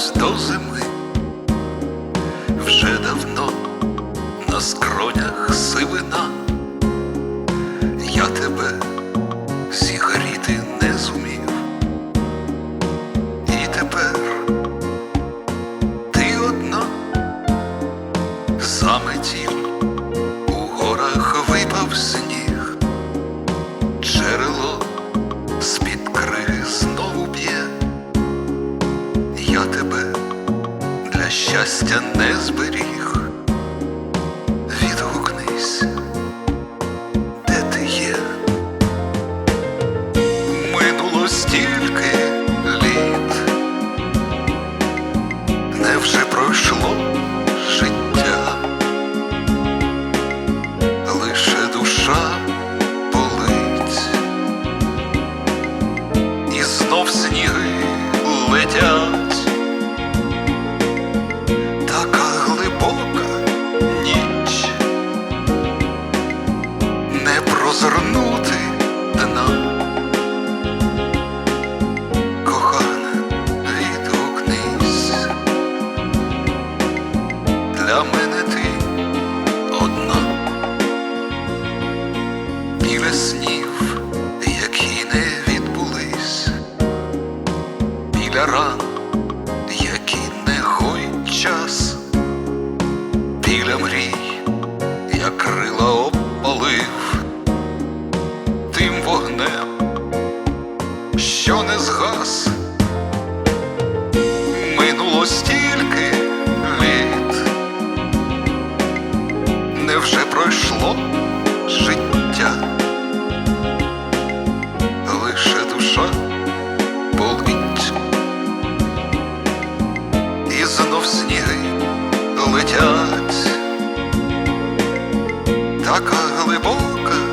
Кілька до зими, вже давно на скронях сивина, я тебе зігріти не зумів, і тепер ти одна. Заметів, щастя не зберіг. Не прозирнути дна. Кохана, відгукнись, для мене ти одна, біля снів, які не відбулись, біля ран, які не гоїть час, біля мрій, тим вогнем що не згас. Минуло стільки літ, невже пройшло життя, лише душа болить, і знов сніги летять, така глибока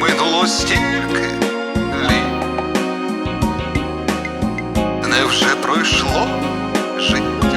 минуло стільки літ. Невже пройшло життя?